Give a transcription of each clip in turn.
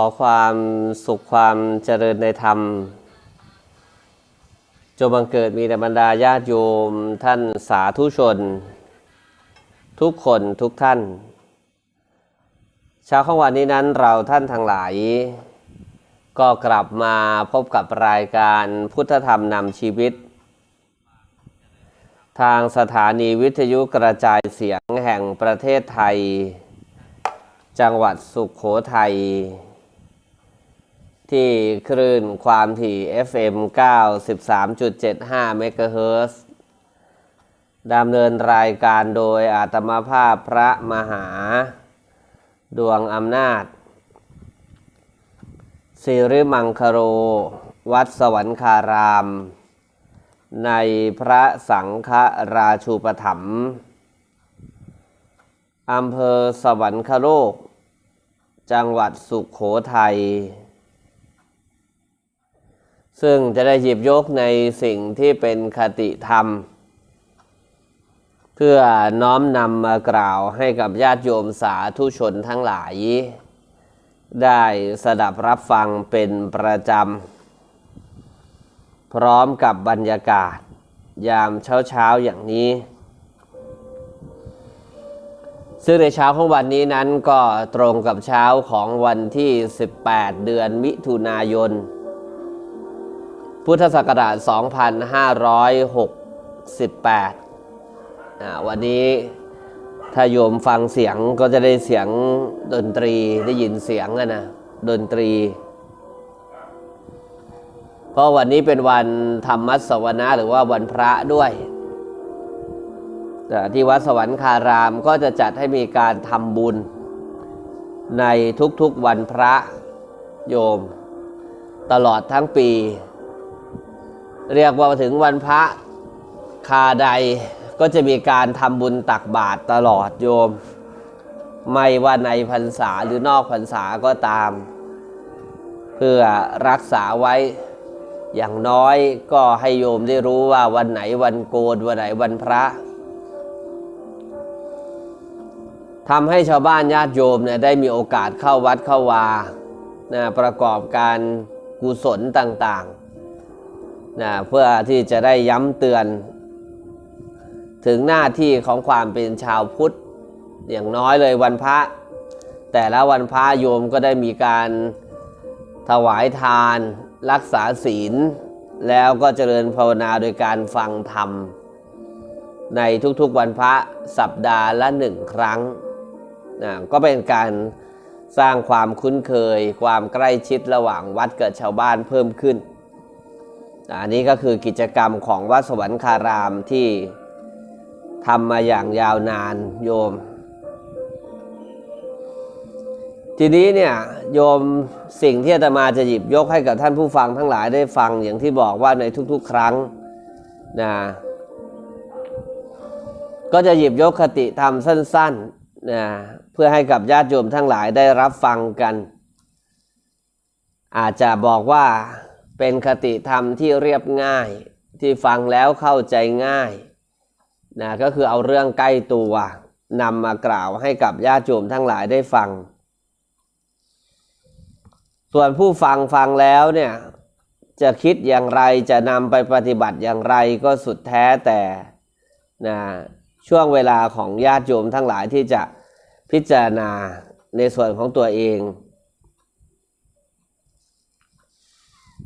อความสุขความเจริญในธรรมจงบังเกิดมีแต่บรรดาญาติโยมท่านสาธุชน ทุกคนทุกท่าน เช้าของวันนี้นั้นเราท่านทั้งหลาย ก็กลับมาพบกับรายการพุทธธรรมนำชีวิต ทางสถานีวิทยุกระจายเสียงแห่งประเทศไทย จังหวัดสุขโขทัย ที่คลื่นความถี่ FM 93.75 เมกะเฮิรตซ์ดำเนินรายการโดยอาตมาภาพพระมหา ดวงอำนาจสิริมังคโร วัดสวรรคาราม ในพระสังฆราชูปถัมภ์อำเภอสวรรคโลก จังหวัดสุขโขทัย ซึ่งจะได้หยิบยกในสิ่งที่เป็นคติธรรม เพื่อน้อมนำมากล่าวให้กับญาติโยมสาธุชนทั้งหลาย ได้สดับรับฟังเป็นประจำ พร้อมกับบรรยากาศ ยามเช้าเช้าๆอย่างนี้ ซึ่งในเช้าของวันนี้นั้นก็ตรงกับเช้าของวันที่ 18 เดือนมิถุนายน พุทธศักราช 2568 วันนี้ถ้าโยมฟังเสียงก็จะได้เสียงดนตรีได้ยินเสียงอะนะดนตรี เพราะวันนี้เป็นวันธรรมสวนะหรือว่าวันพระด้วยแต่ที่วัดสวรรคารามก็จะจัดให้มีการทำบุญ ในทุกๆวันพระโยม ตลอดทั้งปี เรียกว่าถึงวันพระคาใดก็จะมีการทำบุญตักบาตรตลอดโยม ไม่ว่าในพรรษาหรือนอกพรรษาก็ตาม เพื่อรักษาไว้อย่างน้อยก็ให้โยมได้รู้ว่าวันไหนวันโกนวันไหนวันพระทำให้ชาวบ้านญาติโยมเนี่ยได้มีโอกาสเข้าวัดเข้าวานะประกอบการกุศลต่างๆ นะเพื่อที่จะได้ย้ำเตือน ถึงหน้าที่ของความเป็นชาวพุทธ อย่างน้อยเลยวันพระ แต่ละวันพระโยมก็ได้มีการถวายทาน รักษาศีล แล้วก็เจริญภาวนาโดยการฟังธรรม ในทุกๆวันพระสัปดาห์ละหนึ่งครั้งนะก็เป็นการสร้างความคุ้นเคย ความใกล้ชิดระหว่างวัดกับชาวบ้านเพิ่มขึ้น อันนี้ก็คือกิจกรรมของวัดสวรรคารามที่ทำมาอย่างยาวนานโยม ทีนี้เนี่ยโยมสิ่งที่อาตมาจะหยิบยกให้กับท่านผู้ฟังทั้งหลายได้ฟังอย่างที่บอกว่าในทุกๆ ครั้งนะก็จะหยิบยกคติธรรมสั้นๆนะเพื่อให้กับญาติโยมทั้งหลายได้รับฟังกัน อาจจะบอกว่า เป็นคติธรรมที่เรียบง่ายที่ฟังแล้วเข้าใจง่ายนะก็คือเอาเรื่องใกล้ตัวนำมากล่าวให้กับญาติโยมทั้งหลายได้ฟัง ส่วนผู้ฟังฟังแล้วเนี่ยจะคิดอย่างไรจะนำไปปฏิบัติอย่างไรก็สุดแท้แต่นะช่วงเวลาของญาติโยมทั้งหลายที่จะพิจารณาในส่วนของตัวเอง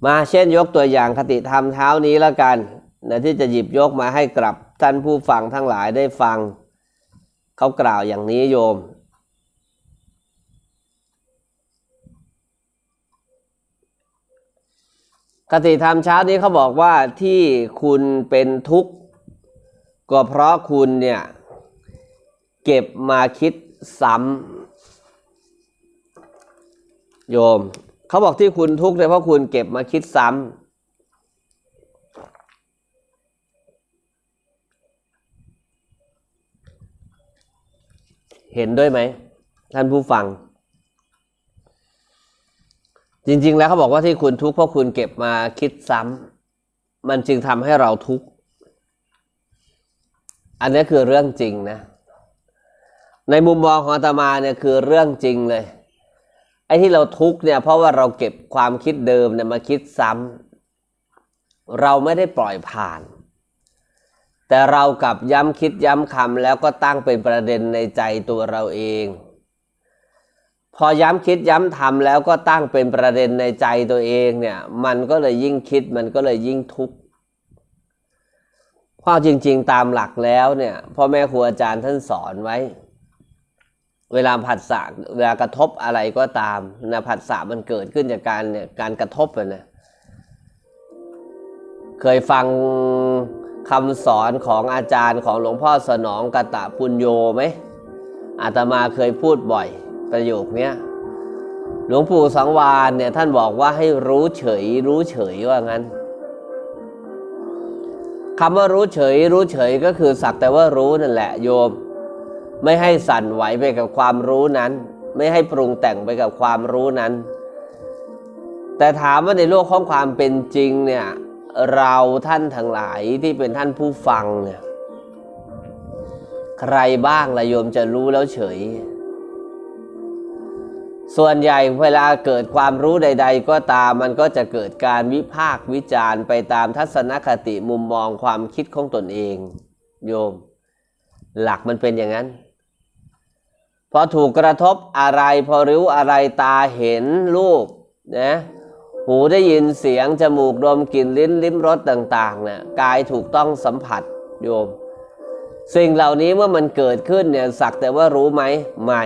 มาเช่นยกตัวอย่างคติธรรมเท้านี้แล้วกันนะที่จะหยิบยกมาให้กลับท่านผู้ฟังทั้งหลายได้ฟัง เขากล่าวอย่างนี้โยม คติธรรมเช้านี้เขาบอกว่าที่คุณเป็นทุกข์ ก็เพราะคุณเนี่ยเก็บมาคิดซ้ำโยม เขาบอกที่คุณทุกข์เนี่ยเพราะคุณเก็บมาคิดซ้ำเห็นด้วยไหม ท่านผู้ฟัง จริง ๆ แล้วเขาบอกว่าที่คุณทุกข์เพราะคุณเก็บมาคิดซ้ำมันจึงทำให้เราทุกข์อันนี้คือเรื่องจริงนะ ในมุมมองของอาตมาเนี่ยคือเรื่องจริงเลย ไอ้ที่เราทุกข์เนี่ยเพราะว่าเราเก็บความคิดเดิมเนี่ยมาคิดซ้ำเราไม่ได้ปล่อยผ่าน แต่เรากลับย้ำคิดย้ำคำแล้วก็ตั้งเป็นประเด็นในใจตัวเราเอง พอย้ำคิดย้ำทำแล้วก็ตั้งเป็นประเด็นในใจตัวเองเนี่ยมันก็เลยยิ่งคิดมันก็เลยยิ่งทุกข์เพราะจริง ๆ ตามหลักแล้วเนี่ยพ่อแม่ครูอาจารย์ท่านสอนไว้ เวลาผัสสะเวลากระทบอะไรก็ตามนะผัสสะมันเกิดขึ้นจากการเนี่ยการกระทบนะเคยฟังคำสอนของอาจารย์ของหลวงพ่อสนองกตะปุญโยไหมอาตมาเคยพูดบ่อยประโยคเนี้ยหลวงปู่สังวานเนี่ยท่านบอกว่าให้รู้เฉย รู้เฉยว่างั้นคำว่ารู้เฉย รู้เฉยก็คือสักแต่ว่ารู้นั่นแหละโยม ไม่ให้สั่นไหวไปกับความรู้นั้น ไม่ให้ปรุงแต่งไปกับความรู้นั้น แต่ถามว่าในโลกของความเป็นจริงเนี่ยเราท่านทั้งหลายที่เป็นท่านผู้ฟังเนี่ยใครบ้างละโยมจะรู้แล้วเฉย ส่วนใหญ่เวลาเกิดความรู้ใด ๆ ก็ตามมันก็จะเกิดการวิพากวิจารณ์ไปตามทัศนคติมุมมองความคิดของตนเอง โยม หลักมันเป็นอย่างนั้น พอถูกกระทบอะไร พอรู้วอะไรตาเห็นรูปนะหูได้ยินเสียง จมูกดมกลิ่นลิ้นลิ้มรสต่างๆเนี่ยกายถูกต้องสัมผัสโยม สิ่งเหล่านี้เมื่อมันเกิดขึ้นเนี่ยสักแต่ว่ารู้ไหมไม่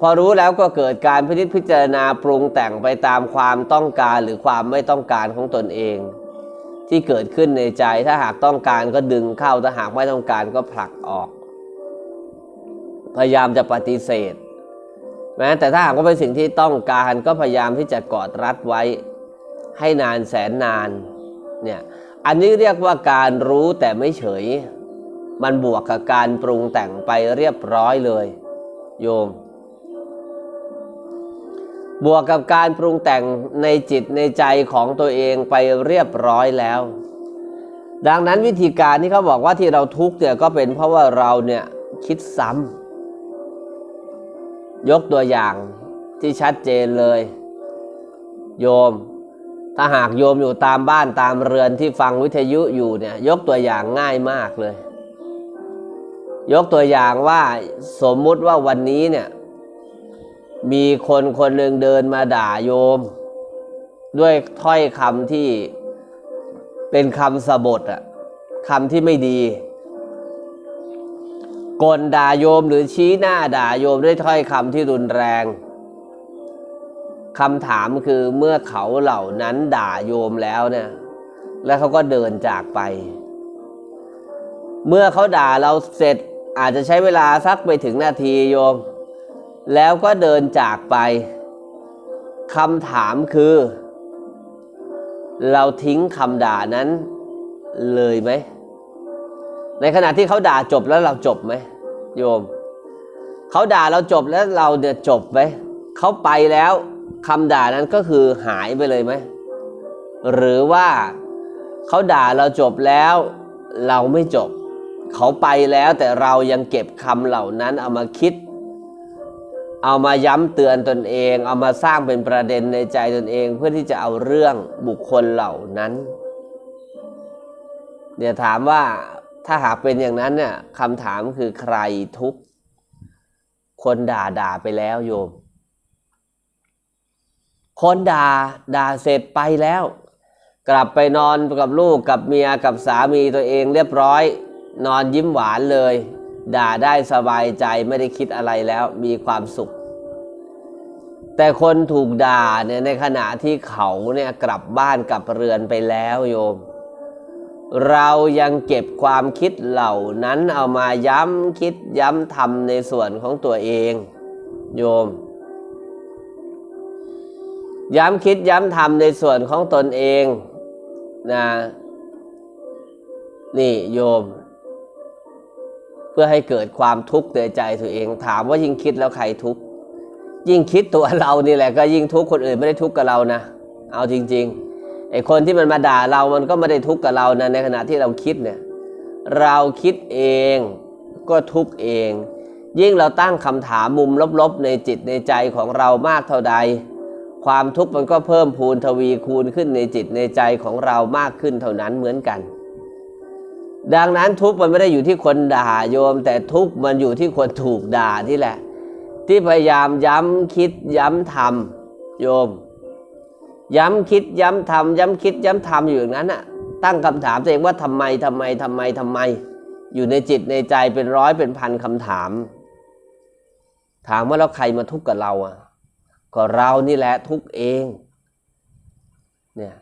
พอรู้แล้วก็เกิดการพิจิตพิจารณาปรุงแต่งไปตามความต้องการหรือความไม่ต้องการของตนเอง ที่เกิดขึ้นในใจถ้าหากต้องการก็ดึงเข้าถ้าหากไม่ต้องการก็ผลักออก พยายามจะปฏิเสธ แม้แต่ถ้าหากว่าเป็นสิ่งที่ต้องการก็พยายามที่จะกอดรัดไว้ ให้นานแสนนานเนี่ยอันนี้เรียกว่าการรู้แต่ไม่เฉย มันบวกกับการปรุงแต่งไปเรียบร้อยเลย โยม บวกกับการปรุงแต่งในจิตในใจของตัวเองไปเรียบร้อยแล้ว ดังนั้นวิธีการที่เขาบอกว่าที่เราทุกข์เนี่ยก็เป็นเพราะว่าเราเนี่ยคิดซ้ำ ยกตัวอย่างที่ชัดเจนเลย โยม ถ้าหากโยมอยู่ตามบ้านตามเรือนที่ฟังวิทยุอยู่เนี่ย ยกตัวอย่างง่ายมากเลย ยกตัวอย่างว่าสมมุติว่าวันนี้เนี่ย มีคนคนหนึ่งเดินมาด่าโยม ด้วยถ้อยคำที่เป็นคำสบทอะคำที่ไม่ดี กลด่าโยมหรือชี้หน้าด่าโยมด้วยถ้อยคำที่รุนแรงคำถามคือเมื่อเขาเหล่านั้นด่าโยมแล้วเนี่ย แล้วเขาก็เดินจากไป เมื่อเขาด่าเราเสร็จอาจจะใช้เวลาสักไปถึงนาทีโยม แล้วก็เดินจากไปคำถามคือ เราทิ้งคำด่านั้นเลยไหม ในขณะที่เขาด่าจบแล้วเราจบไหมโยม เขาด่าเราจบแล้วเราเนี่ยจบไหมเขาไปแล้วคำด่านั้นก็คือหายไปเลยไหมหรือว่าเขาด่าเราจบแล้วเราไม่จบ เขาไปแล้วแต่เรายังเก็บคำเหล่านั้นเอามาคิด เอามาย้ำเตือนตนเอง เอามาสร้างเป็นประเด็นในใจตนเองเพื่อที่จะเอาเรื่องบุคคลเหล่านั้น เดี๋ยวถามว่า ถ้าหากเป็นอย่างนั้นเนี่ยคำถามคือใครทุกข์คนด่าด่าไปแล้วโยม คนด่าด่าเสร็จไปแล้ว กลับไปนอนกับลูกกับเมียกับสามีตัวเองเรียบร้อย นอนยิ้มหวานเลย ด่าได้สบายใจไม่ได้คิดอะไรแล้วมีความสุข แต่คนถูกด่าเนี่ยในขณะที่เขาเนี่ยกลับบ้านกลับเรือนไปแล้วโยม เรายังเก็บความคิดเหล่านั้นเอามาย้ำคิดย้ำทำในส่วนของตัวเอง โยม ย้ำคิดย้ำทำในส่วนของตนเองนะนี่โยม เพื่อให้เกิดความทุกข์ในใจตัวเอง ถามว่ายิ่งคิดแล้วใครทุกข์ยิ่งคิดตัวเรานี่แหละก็ยิ่งทุกข์คนอื่นไม่ได้ทุกข์กับเรานะ เอาจริง ๆ ไอคนที่มันมาด่าเรามันก็ไม่ได้ทุกข์กับเรานะในขณะที่เราคิดเนี่ยเราคิดเองก็ทุกข์เอง ยิ่งเราตั้งคำถามมุมลบๆ ในจิตในใจของเรามากเท่าใด ความทุกข์มันก็เพิ่มพูนทวีคูณขึ้นในจิตในใจของเรามากขึ้นเท่านั้นเหมือนกัน ดังนั้นทุกข์มันไม่ได้อยู่ที่คนด่าโยม แต่ทุกข์มันอยู่ที่คนถูกด่าที่แหละ ที่พยายามย้ำคิดย้ำทำโยม ย้ำคิดย้ำทำย้ำคิดย้ำทำอยู่อย่างนั้นน่ะ ตั้งคำถามตัวเองว่าทำไมทำไมทำไมทำไม อยู่ในจิตในใจเป็นร้อยเป็นพันคำถาม ถามว่าแล้วใครมาทุกข์กับเราอะ ก็เรานี่แหละทุกข์เองเนี่ย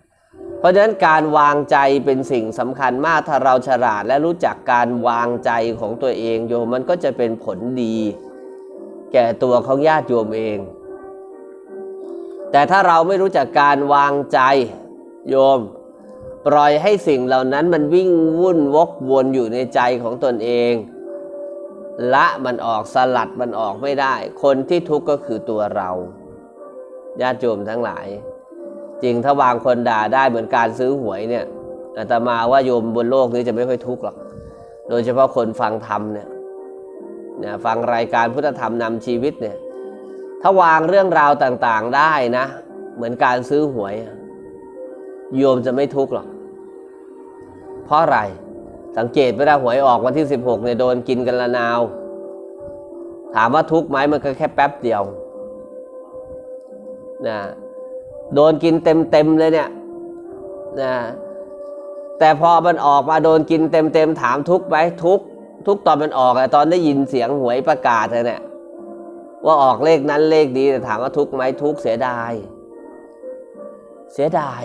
เพราะฉะนั้นการวางใจเป็นสิ่งสำคัญมากถ้าเราฉลาดและรู้จักการวางใจของตัวเองโยมมันก็จะเป็นผลดี แก่ตัวของญาติโยมเอง แต่ถ้าเราไม่รู้จักการวางใจโยม ปล่อยให้สิ่งเหล่านั้นมันวิ่งวุ่นวกวนอยู่ในใจของตนเอง ละมันออกสลัดมันออกไม่ได้ คนที่ทุกข์ก็คือตัวเราญาติโยมทั้งหลาย จริงถ้าวางคนด่าได้เหมือนการซื้อหวยเนี่ยอาตมาว่าโยมบนโลกนี้จะไม่ค่อยทุกข์หรอกโดยเฉพาะคนฟังธรรมเนี่ยเนี่ยฟังรายการพุทธธรรมนำชีวิตเนี่ย ถ้าวางเรื่องราวต่างๆได้นะ เหมือนการซื้อหวย โยมจะไม่ทุกข์หรอก เพราะอะไร สังเกตเวลาหวยออกวันที่ 16เนี่ยโดนกินกันละนาว ถามว่าทุกข์ไหมมันก็แค่แป๊บเดียวนะโดนกินเต็มๆเลยเนี่ยนะแต่พอมันออกมาโดนกินเต็มๆถามทุกข์ไหมทุกข์ทุกตอนมันออกอะตอนได้ยินเสียงหวยประกาศเลยเนี่ย ว่าออกเลขนั้นเลขดีแต่ถามว่าทุกไหมทุกเสียดาย เสียดาย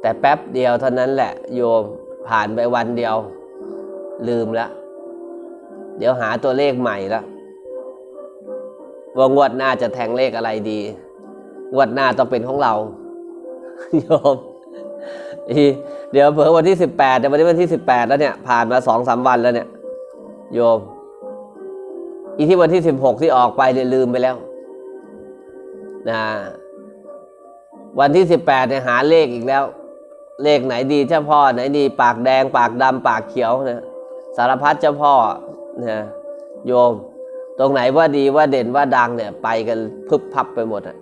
แต่แป๊บเดียวเท่านั้นแหละ โยมผ่านไปวันเดียว ลืมแล้วเดี๋ยวหาตัวเลขใหม่ล้วว่างวดหน้าจะแทงเลขอะไรดี งวดหน้าต้องเป็นของเราโยมเดี๋ยวเผื่อวันที่สิบแปดเดี๋ยววันนี้วันที่สิบแปดแล้วเนี่ย ผ่านมาสองสามวันแล้วเนี่ย โยม อีที่วันที่สิบหกที่ออกไปเนี่ยลืมไปแล้วนะวันที่สิบแปดเนี่ยหาเลขอีกแล้ว เลขไหนดีเจ้าพ่อไหนดี ปากแดง ปากดำปากเขียวนี่ยสารพัดเจ้าพ่อนี่ยโยม ตรงไหนว่าดีว่าเด่นว่าดังเนี่ย ไปกันพึบพับไปหมดอะ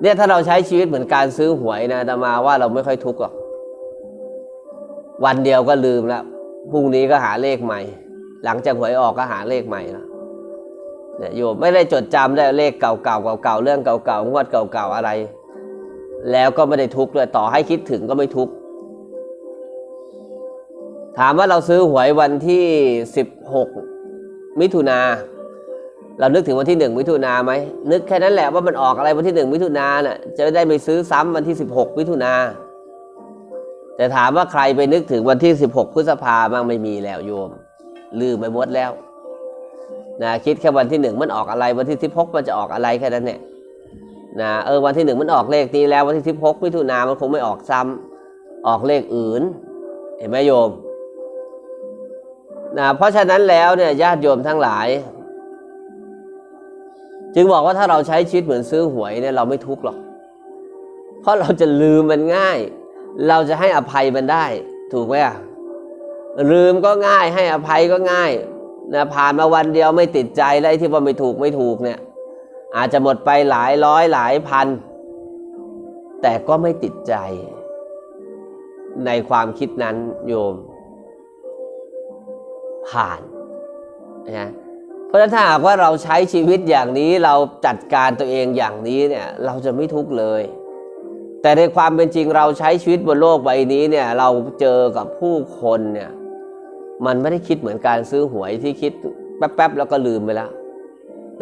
เนี่ยถ้าเราใช้ชีวิตเหมือนการซื้อหวยนะตมาว่าเราไม่ค่อยทุกข์หรอกวันเดียวก็ลืมแล้วพรุ่งนี้ก็หาเลขใหม่ หลังจากหวยออกก็หาเลขใหม่ล้วเนี่ยโยมไม่ได้จดจำได้เลขเก่าๆเก่าๆเรื่องเก่าๆงวดเก่าๆอะไร แล้วก็ไม่ได้ทุกข์ด้วยต่อให้คิดถึงก็ไม่ทุกข์ถามว่าเราซื้อหวยวันที่สิบหกมิถุนาเรานึกถึงวันที่หนึ่งมิถุนาไหมนึกแค่นั้นแหละว่ามันออกอะไรวันที่หนึ่งมิถุนาเน่ะจะได้ไปซื้อซ้ำวันที่สิบหกมิถุนาแต่ถามว่าใครไปนึกถึงวันที่สิบหกพฤษภาบ้างไม่มีแล้วโยม ลืมไปหมดแล้วนะคิดแค่วันที่หนึ่งมันออกอะไร วันที่สิบหกมันจะออกอะไรแค่นั้นเนี่ยนะเออวันที่หนึ่งมันออกเลขนี้แล้ววันที่สิบหกมิถุนามันคงไม่ออกซ้ำออกเลขอื่น เห็นไหมโยมนะเพราะฉะนั้นแล้วเนี่ยญาติโยมทั้งหลาย จึงบอกว่าถ้าเราใช้ชีวิตเหมือนซื้อหวยเนี่ยเราไม่ทุกข์หรอก เพราะเราจะลืมมันง่าย เราจะให้อภัยมันได้ ถูกไหมอะ ลืมก็ง่ายให้อภัยก็ง่ายนะผ่านมาวันเดียวไม่ติดใจแล้วไอ้ที่ว่าไม่ถูกไม่ถูกเนี่ยอาจจะหมดไปหลายร้อยหลายพัน แต่ก็ไม่ติดใจ ในความคิดนั้นโยม ผ่านนะเพราะฉะนั้นถ้าหากว่าเราใช้ชีวิตอย่างนี้เราจัดการตัวเองอย่างนี้เนี่ย เราจะไม่ทุกข์เลย แต่ในความเป็นจริงเราใช้ชีวิตบนโลกใบนี้เนี่ย เราเจอกับผู้คนเนี่ย มันไม่ได้คิดเหมือนการซื้อหวยที่คิดแป๊บๆแล้วก็ลืมไปแล้ว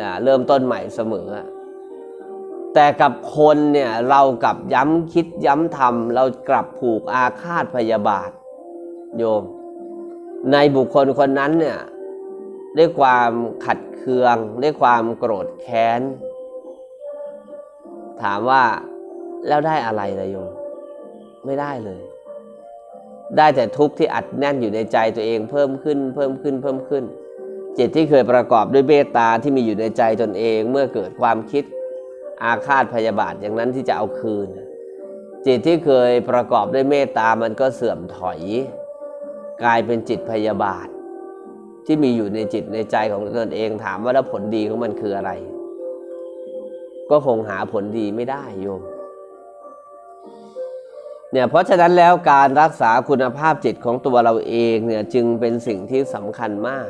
นะเริ่มต้นใหม่เสมอ แต่กับคนเนี่ยเรากลับย้ำคิดย้ำทำเรากลับผูกอาฆาตพยาบาท โยม ในบุคคลคนนั้นเนี่ยด้วยความขัดเคืองด้วยความโกรธแค้น ถามว่าแล้วได้อะไรเลยโยม ไม่ได้เลย ได้แต่ทุกข์ที่อัดแน่นอยู่ในใจตัวเองเพิ่มขึ้น เพิ่มขึ้นเพิ่มขึ้น จิตที่เคยประกอบด้วยเมตตาที่มีอยู่ในใจตนเองเมื่อเกิดความคิดอาฆาตพยาบาทอย่างนั้นที่จะเอาคืน จิตที่เคยประกอบด้วยเมตตามันก็เสื่อมถอย กลายเป็นจิตพยาบาท ที่มีอยู่ในจิตในใจของตนเองถามว่าแล้วผลดีของมันคืออะไร ก็คงหาผลดีไม่ได้โยม เนี่ยเพราะฉะนั้นแล้วการรักษาคุณภาพจิตของตัวเราเองเนี่ยจึงเป็นสิ่งที่สำคัญมาก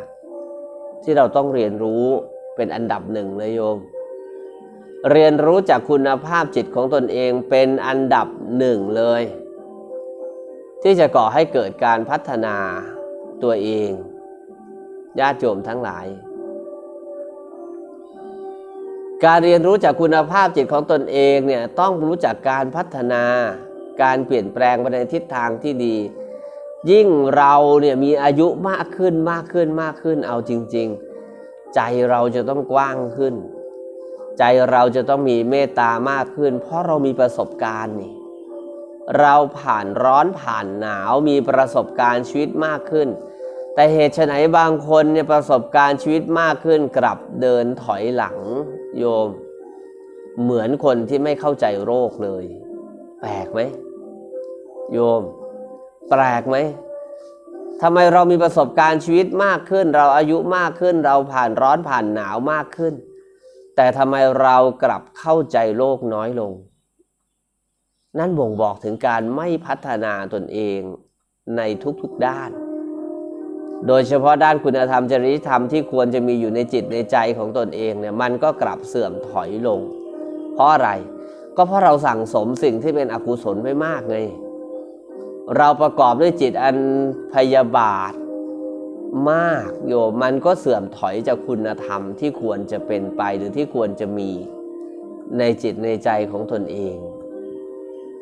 ที่เราต้องเรียนรู้เป็นอันดับหนึ่งเลยโยม เรียนรู้จากคุณภาพจิตของตนเองเป็นอันดับหนึ่งเลย ที่จะก่อให้เกิดการพัฒนาตัวเองญาติโยมทั้งหลาย การเรียนรู้จากคุณภาพจิตของตนเองเนี่ยต้องรู้จักการพัฒนา การเปลี่ยนแปลงไปในทิศทางที่ดี ยิ่งเราเนี่ยมีอายุมากขึ้นมากขึ้นมากขึ้นเอาจริง ๆ ใจเราจะต้องกว้างขึ้น ใจเราจะต้องมีเมตตามากขึ้น เพราะเรามีประสบการณ์นี่เราผ่านร้อนผ่านหนาวมีประสบการณ์ชีวิตมากขึ้น แต่เหตุไฉนบางคนเนี่ยประสบการณ์ชีวิตมากขึ้นกลับเดินถอยหลังโยม เหมือนคนที่ไม่เข้าใจโรคเลย แปลกไหม โยม แปลกไหมทำไมเรามีประสบการณ์ชีวิตมากขึ้น เราอายุมากขึ้น เราผ่านร้อนผ่านหนาวมากขึ้น แต่ทำไมเรากลับเข้าใจโลกน้อยลง นั่นบ่งบอกถึงการไม่พัฒนาตนเองในทุกๆด้าน โดยเฉพาะด้านคุณธรรมจริยธรรมที่ควรจะมีอยู่ในจิตในใจของตนเองเนี่ยมันก็กลับเสื่อมถอยลง เพราะอะไร ก็เพราะเราสั่งสมสิ่งที่เป็นอกุศลไว้มากไง เราประกอบด้วยจิตอันพยาบาทมากโยมมันก็เสื่อมถอยจากคุณธรรมที่ควรจะเป็นไปหรือที่ควรจะมีในจิตในใจของตนเอง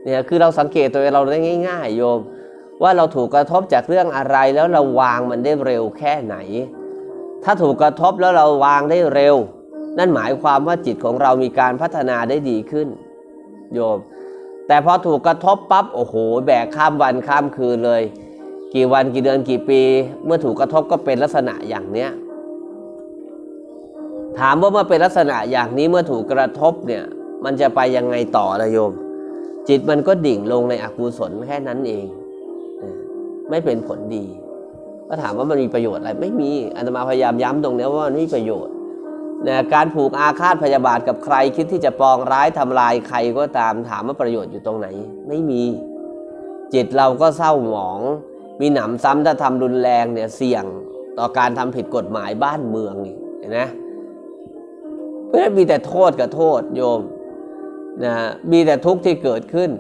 เนี่ยคือเราสังเกตตัวเองเราได้ง่าย ๆ โยม ว่าเราถูกกระทบจากเรื่องอะไรแล้วเราวางมันได้เร็วแค่ไหน ถ้าถูกกระทบแล้วเราวางได้เร็ว นั่นหมายความว่าจิตของเรามีการพัฒนาได้ดีขึ้น โยม แต่พอถูกกระทบปั๊บโอ้โห แบกข้ามวันข้ามคืนเลย กี่วันกี่เดือนกี่ปี เมื่อถูกกระทบก็เป็นลักษณะอย่างเนี้ยถามว่าเมื่อเป็นลักษณะอย่างนี้เมื่อถูกกระทบเนี่ยมันจะไปยังไงต่อละโยม จิตมันก็ดิ่งลงในอกุศลแค่นั้นเอง ไม่เป็นผลดี ก็ถามว่ามันมีประโยชน์อะไรไม่มีอาตมาพยายามย้ำตรงนี้ว่ามันไม่มีประโยชน์ นะการผูกอาฆาตพยาบาทกับใครคิดที่จะปองร้ายทำลายใครก็ตามถามว่าประโยชน์อยู่ตรงไหน ไม่มี จิตเราก็เศร้าหมอง มีหนำซ้ำถ้าทำรุนแรงเนี่ยเสี่ยงต่อการทำผิดกฎหมายบ้านเมืองนี่เห็นไหมเพราะฉะนั้นมีแต่โทษกับโทษโยมนะมีแต่ทุกข์ที่เกิดขึ้น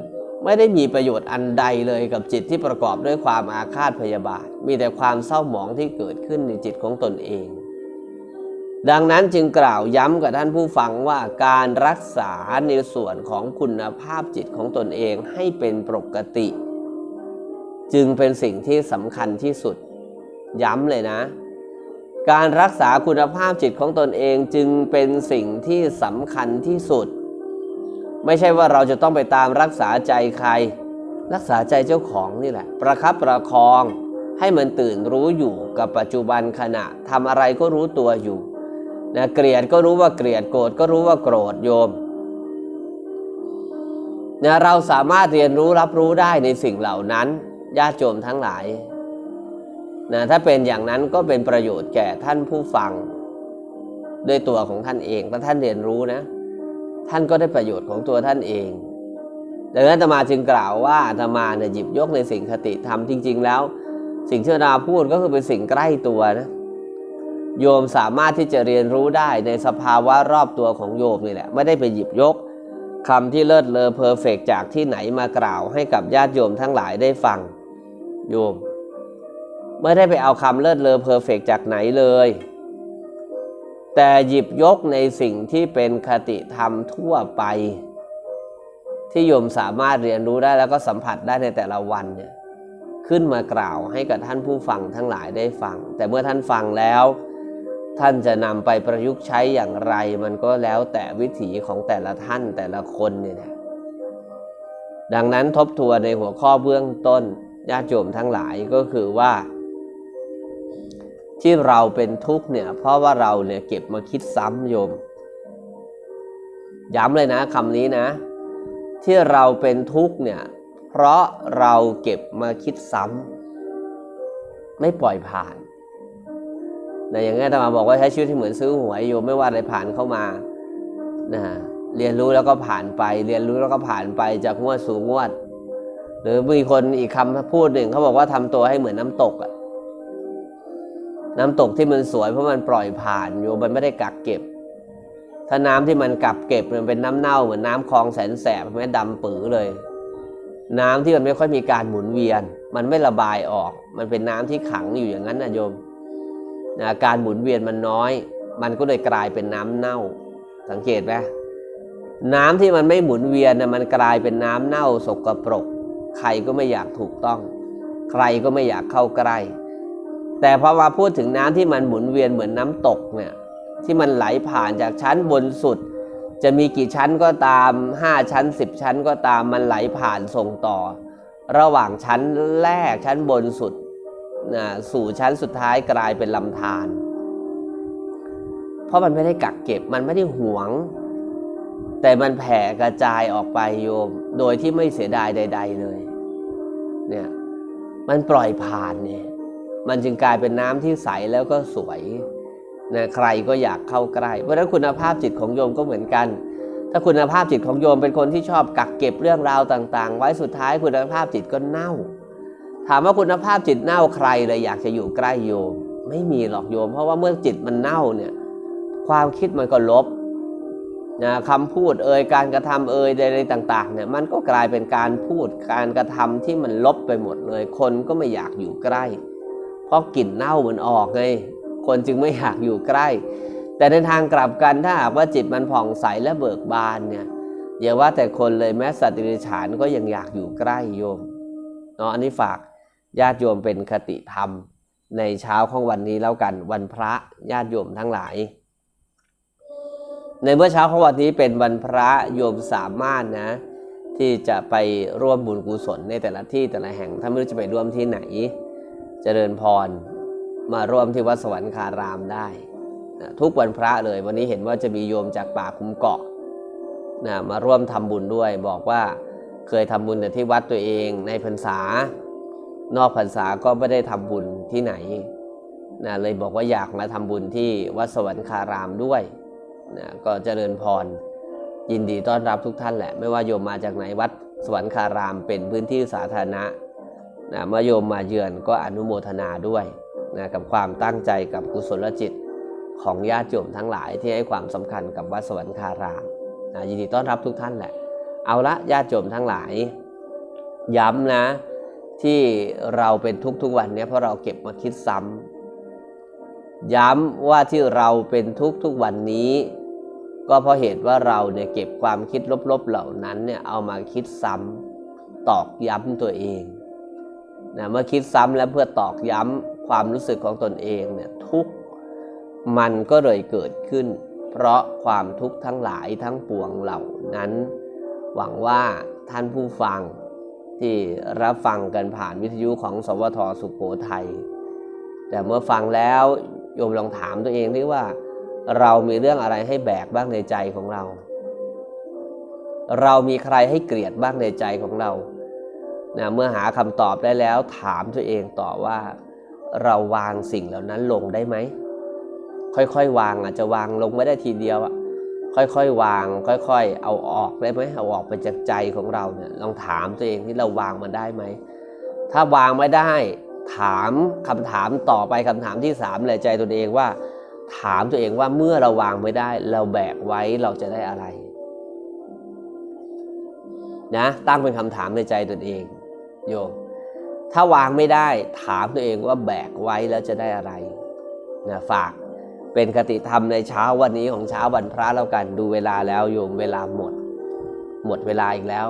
ไม่ได้มีประโยชน์อันใดเลยกับจิตที่ประกอบด้วยความอาฆาตพยาบาท มีแต่ความเศร้าหมองที่เกิดขึ้นในจิตของตนเอง ดังนั้นจึงกล่าวย้ำกับท่านผู้ฟังว่าการรักษาในส่วนของคุณภาพจิตของตนเองให้เป็นปกติ จึงเป็นสิ่งที่สำคัญที่สุด ย้ำเลยนะ การรักษาคุณภาพจิตของตนเองจึงเป็นสิ่งที่สำคัญที่สุด ไม่ใช่ว่าเราจะต้องไปตามรักษาใจใคร รักษาใจเจ้าของนี่แหละ ประคับประคอง ให้มันตื่นรู้อยู่กับปัจจุบันขณะทำอะไรก็รู้ตัวอยู่ นะเกลียดก็รู้ว่าเกลียดโกรธก็รู้ว่าโกรธโยมนะเราสามารถเรียนรู้รับรู้ได้ในสิ่งเหล่านั้นญาติโยมทั้งหลายนะถ้าเป็นอย่างนั้นก็เป็นประโยชน์แก่ท่านผู้ฟัง ด้วยตัวของท่านเองถ้าท่านเรียนรู้นะ ท่านก็ได้ประโยชน์ของตัวท่านเองดังนั้นธรรมาจึงกล่าวว่าธรรมาเนี่ยหยิบยกในสิ่งคติธรรมจริง ๆ แล้ว สิ่งที่นาพูดก็คือเป็นสิ่งใกล้ตัวนะ โยมสามารถที่จะเรียนรู้ได้ในสภาวะรอบตัวของโยมนี่แหละ ไม่ได้ไปหยิบยกคำที่เลิศเลอเพอร์เฟกจากที่ไหนมากล่าวให้กับญาติโยมทั้งหลายได้ฟัง โยม ไม่ได้ไปเอาคำเลิศเลอเพอร์เฟกจากไหนเลย แต่หยิบยกในสิ่งที่เป็นคติธรรมทั่วไป ที่โยมสามารถเรียนรู้ได้แล้วก็สัมผัสได้ในแต่ละวันเนี่ยขึ้นมากล่าวให้กับท่านผู้ฟังทั้งหลายได้ฟัง แต่เมื่อท่านฟังแล้ว ท่านจะนำไปประยุกต์ใช้อย่างไร มันก็แล้วแต่วิถีของแต่ละท่านแต่ละคนเนี่ยนะดังนั้นทบทวนในหัวข้อเบื้องต้นญาติโยมทั้งหลายก็คือว่า ที่เราเป็นทุกข์เนี่ย เพราะว่าเราเนี่ยเก็บมาคิดซ้ำโยม ย้ำเลยนะคำนี้นะ ที่เราเป็นทุกข์เนี่ย เพราะเราเก็บมาคิดซ้ำไม่ปล่อยผ่าน นะอย่างนี้อาตมาบอกว่าใช้ชีวิตที่เหมือนซื้อหวยโยมไม่ว่าอะไรผ่านเข้ามานะเรียนรู้แล้วก็ผ่านไป เรียนรู้แล้วก็ผ่านไปจากงวดสู่งวด หรือมีคนอีกคำพูดหนึ่งเขาบอกว่าทำตัวให้เหมือนน้ำตกอะน้ำตกที่มันสวยเพราะมันปล่อยผ่านโยมมันไม่ได้กักเก็บ ถ้าน้ำที่มันกักเก็บมันเป็นน้ำเน่าเหมือนน้ำคลองแสนแสบแม่ดำปื๋อเลย น้ำที่มันไม่ค่อยมีการหมุนเวียน มันไม่ระบายออก มันเป็นน้ำที่ขังอยู่อย่างนั้นนะโยม นะการหมุนเวียนมันน้อย มันก็เลยกลายเป็นน้ำเน่า สังเกตไหมน้ำที่มันไม่หมุนเวียนนะมันกลายเป็นน้ำเน่าสกปรก ใครก็ไม่อยากถูกต้อง ใครก็ไม่อยากเข้าใกล้ แต่พอมาพูดถึงน้ำที่มันหมุนเวียนเหมือนน้ำตกเนี่ยที่มันไหลผ่านจากชั้นบนสุด จะมีกี่ชั้นก็ตาม 5 ชั้น 10 ชั้นก็ตามมันไหลผ่านส่งต่อ ระหว่างชั้นแรกชั้นบนสุด สู่ชั้นสุดท้ายกลายเป็นลำธารเพราะมันไม่ได้กักเก็บมันไม่ได้หวง แต่มันแผ่กระจายออกไปโยม โดยที่ไม่เสียดายใด ๆ เลย เนี่ยมันปล่อยผ่านเนี่ย มันจึงกลายเป็นน้ำที่ใสแล้วก็สวยนะใครก็อยากเข้าใกล้ เพราะฉะนั้นคุณภาพจิตของโยมก็เหมือนกัน ถ้าคุณภาพจิตของโยมเป็นคนที่ชอบกักเก็บเรื่องราวต่าง ๆ ไว้สุดท้ายคุณภาพจิตก็เน่า ถามว่าคุณภาพจิตเน่าใครเลยอยากจะอยู่ใกล้โยม ไม่มีหรอกโยม เพราะว่าเมื่อจิตมันเน่าเนี่ย ความคิดมันก็ลบนะคำพูดเอ่ยการกระทำเอ่ยใดๆต่างๆเนี่ยมันก็กลายเป็นการพูดการกระทำที่มันลบไปหมดเลย คนก็ไม่อยากอยู่ใกล้ เพราะกลิ่นเน่ามันออกไงคนจึงไม่อยากอยู่ใกล้ แต่ในทางกลับกันถ้าหากว่าจิตมันผ่องใสและเบิกบานเนี่ยอย่าว่าแต่คนเลยแม้สัตว์ดิริฉานก็ยังอยากอยู่ใกล้โยมเนาะอันนี้ฝาก ญาติโยมเป็นคติธรรม ในเช้าของวันนี้แล้วกันวันพระญาติโยมทั้งหลาย ในเมื่อเช้าของวันนี้เป็นวันพระโยมสามารถนะ ที่จะไปร่วมบุญกุศลในแต่ละที่แต่ละแห่ง ถ้าไม่รู้จะไปร่วมที่ไหนเจริญพรมาร่วมที่วัดสวรรคารามได้นะทุกวันพระเลยวันนี้เห็นว่าจะมีโยมจากป่าคุ้มเกาะนะมาร่วมทำบุญด้วยบอกว่าเคยทำบุญแต่ที่วัดตัวเองในพรรษา นอกพรรษาก็ไม่ได้ทำบุญที่ไหนนะเลยบอกว่าอยากมาทำบุญที่วัดสวรรคารามด้วยนะก็เจริญพร ยินดีต้อนรับทุกท่านแหละ ไม่ว่าโยมมาจากไหนวัดสวรรคารามเป็นพื้นที่สาธารณะนะเมื่อโยมมาเยือนก็อนุโมทนาด้วยนะกับความตั้งใจกับกุศลจิตของญาติโยมทั้งหลายที่ให้ความสำคัญกับวัดสวรรคารามนะยินดีต้อนรับทุกท่านแหละ เอาละญาติโยมทั้งหลาย ย้ำนะ ที่เราเป็นทุกทุกวันนี้เพราะเราเก็บมาคิดซ้ำย้ำว่าที่เราเป็นทุกทุกวันนี้ ก็เพราะเหตุว่าเราเนี่ยเก็บความคิดลบๆเหล่านั้นเนี่ยเอามาคิดซ้ำตอกย้ำตัวเองนะเมื่อคิดซ้ำแล้วเพื่อตอกย้ำความรู้สึกของตนเองเนี่ยทุกมันก็เลยเกิดขึ้น เพราะความทุกข์ทั้งหลายทั้งปวงเหล่านั้น หวังว่าท่านผู้ฟัง ที่รับฟังกันผ่านวิทยุของสวทสุขโขทัยแต่เมื่อฟังแล้วโยมลองถามตัวเองด้วยว่า เรามีเรื่องอะไรให้แบกบ้างในใจของเรา เรามีใครให้เกลียดบ้างในใจของเรานะเมื่อหาคำตอบได้แล้วถามตัวเองต่อว่า เราวางสิ่งเหล่านั้นลงได้ไหมค่อยๆ วางอาจจะวางลงไม่ได้ทีเดียวอะ ค่อยๆ วาง ค่อยๆ เอาออกได้ไหมเอาออกไปจากใจของเราเนี่ยลองถามตัวเองที่เราวางมันได้ไหม ถ้าวางไม่ได้ ถามคำถามต่อไปคำถามที่สามเลยใจตัวเองว่า ถามตัวเองว่าเมื่อเราวางไม่ได้ เราแบกไว้เราจะได้อะไรนะตั้งเป็นคำถามในใจตัวเองโยมถ้าวางไม่ได้ ถามตัวเองว่าแบกไว้แล้วจะได้อะไรนะฝาก เป็นคติธรรมในเช้าวันนี้ของเช้าวันพระแล้วกันดูเวลาแล้วโยมเวลาหมด หมดเวลาอีกแล้ว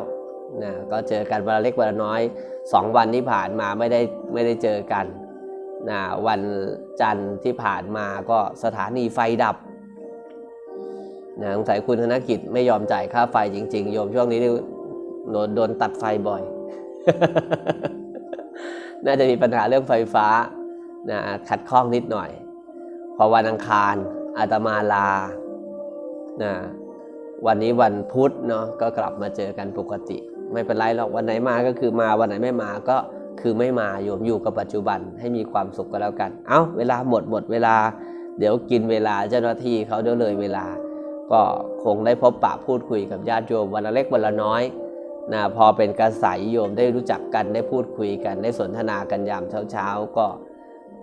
นะก็เจอกันวันละเล็กวันละน้อยสองวันที่ผ่านมาไม่ได้ไม่ได้เจอกันนะวันจันทร์ที่ผ่านมาก็สถานีไฟดับนะสงสัยคุณธนกิจไม่ยอมจ่ายค่าไฟจริง ๆ โยมช่วงนี้โดนโดนตัดไฟบ่อย น่าจะมีปัญหาเรื่องไฟฟ้านะขัดข้องนิดหน่อย พอวันอังคารอาตมาลานะวันนี้วันพุธเนาะก็กลับมาเจอกันปกติ ไม่เป็นไรหรอกวันไหนมาก็คือมาวันไหนไม่มาก็คือไม่มาโยมอยู่กับปัจจุบันให้มีความสุขก็แล้วกัน เอา้าเวลาหมดหมดเวลา เดี๋ยวกินเวลาเจ้าหน้าที่เขาเดี๋ยวเลยเวลา ก็คงได้พบปะพูดคุยกับญาติโยมวันละเล็กวันละน้อยนะพอเป็นกระสายโยมได้รู้จักกันได้พูดคุยกันได้สนทนากันยามเช้าๆก็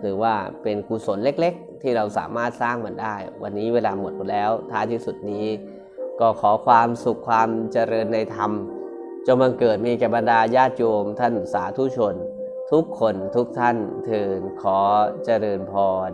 คือว่าเป็นกุศลเล็กๆ ที่เราสามารถสร้างมันได้ วันนี้เวลาหมดหมดแล้วท้ายที่สุดนี้ ก็ขอความสุขความเจริญในธรรมจงบังเกิดมีแก่บรรดาญาติโยมท่านสาธุชน ทุกคนทุกท่านเทินขอเจริญพร